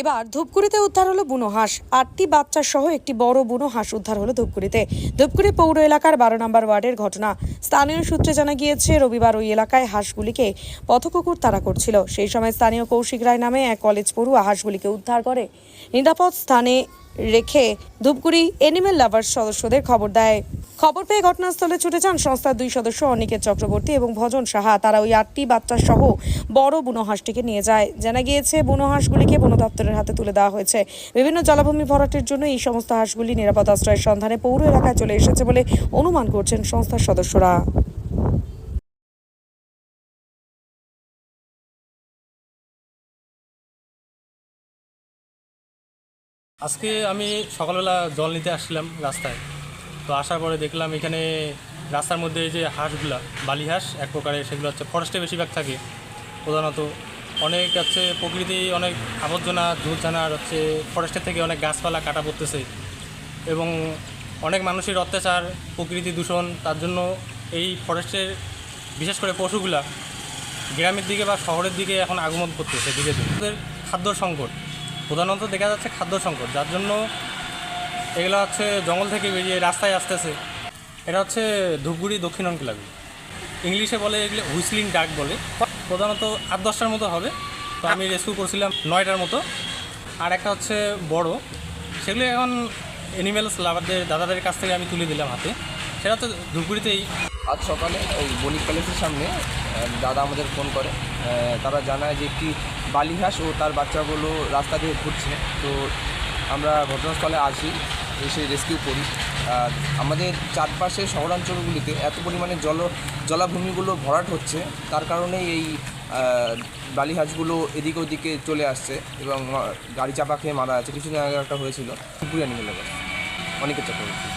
এবার ধূপগুড়িতে উদ্ধার হলো বুনো হাঁস। আটটি বাচ্চা সহ একটি বড় বুনো হাঁস উদ্ধার হলো ধূপগুড়িতে। ধূপগুড়ি পৌর এলাকার বারো নম্বর ওয়ার্ডের ঘটনা। স্থানীয় সূত্রে জানা গিয়েছে, রবিবার ওই এলাকায় হাঁসগুলিকে পথকুকুর তাড়া করছিল। সেই সময় স্থানীয় কৌশিক রায় নামে এক কলেজ পড়ুয়া হাঁসগুলিকে উদ্ধার করে। নিরাপদ স্থানে রেখে ধূপগুড়ি এনিমেল লাভার্স সদস্যদের খবর দেয়। খবর পেয়ে ঘটনাস্থলে ছুটে যান সংস্থার দুই সদস্য, অনিকেত চক্রবর্তী এবং ভজন সাহা। তারা ওই আটটি বাচ্চা সহ বড় বুনো হাঁসটিকে নিয়ে যায়। জানা গিয়েছে বুনো হাঁসগুলিকে বন দপ্তরের হাতে তুলে দেওয়া হয়েছে। বিভিন্ন জলাভূমি ভরাটের জন্য এই সমস্ত হাঁসগুলি নিরাপদ আশ্রয়ের সন্ধানে পৌর এলাকায় চলে এসেছে বলে অনুমান করছেন সংস্থার সদস্যরা। আজকে আমি সকালবেলা জল নিতে আসছিলাম রাস্তায়। তো আসার পরে দেখলাম এখানে রাস্তার মধ্যে যে হাঁসগুলা, বালি হাঁস, এক প্রকারের সেগুলো হচ্ছে ফরেস্টে বেশিরভাগ থাকে। প্রধানত অনেক হচ্ছে প্রকৃতি অনেক আবর্জনা, ঝুলছানা আর হচ্ছে ফরেস্টের থেকে অনেক গাছপালা কাটা পড়তেছে। এবং অনেক মানুষের অত্যাচার, প্রকৃতি দূষণ, তার জন্য এই ফরেস্টের বিশেষ করে পশুগুলা গ্রামের দিকে বা শহরের দিকে এখন আগমন করতেছে, ধীরে খাদ্য সংকট, প্রধানত দেখা যাচ্ছে খাদ্য সংকট, যার জন্য এগুলো হচ্ছে জঙ্গল থেকে বেরিয়ে রাস্তায় আসতেছে। এটা হচ্ছে ধূপগুড়ি দক্ষিণ অঞ্চলাবি ইংলিশে বলে এগুলো হুইসলিং ডাক বলে। প্রধানত আট দশটার মতো হবে। তো আমি রেস্কিউ করছিলাম নয়টার মতো। আর একটা হচ্ছে বড়। সেগুলো এখন অ্যানিমেলস লাভারদের দাদাদের কাছ থেকে আমি তুলে দিলাম হাতে। সেটা তো ধূপগুড়িতেই। আজ সকালে ওই বণিক প্যালেসের সামনে দাদা আমাদের ফোন করে। তারা জানায় যে একটি বালিহাঁস ও তার বাচ্চাগুলো রাস্তা দিয়ে ঘুরছে। তো আমরা ঘটনাস্থলে আসি। এসে রেস্কিউ করি। আর আমাদের চারপাশে শহরাঞ্চলগুলিতে এত পরিমাণে জল, জলাভূমিগুলো ভরাট হচ্ছে, তার কারণেই এই বালিহাজগুলো এদিকে ওদিকে চলে আসছে এবং গাড়ি চাপা খেয়ে মারা আছে কিছুদিন আগে একটা হয়েছিল। পুকুরিয়া নিয়ে অনেকের চক্রবর্তী